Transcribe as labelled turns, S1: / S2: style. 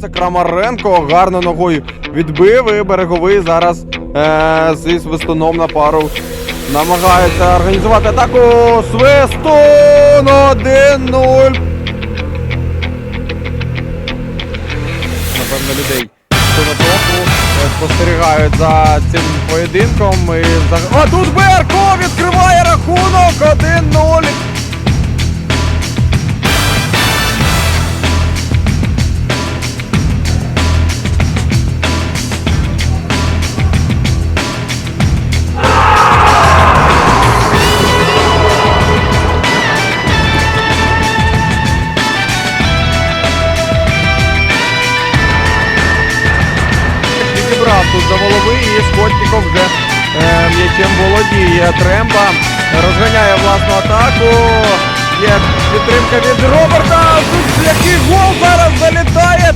S1: Це Крамаренко гарно ногою відбив і береговий зараз е, зі свистуном на пару намагається організувати атаку. Свистун 1-0. Напевно, людей хто на топу е, спостерігають за цим поєдинком. І А тут Берко голови і Скотніков вже е, м'ячем володіє. Тремба розганяє власну атаку. Є підтримка від Роберта. Який гол зараз залітає.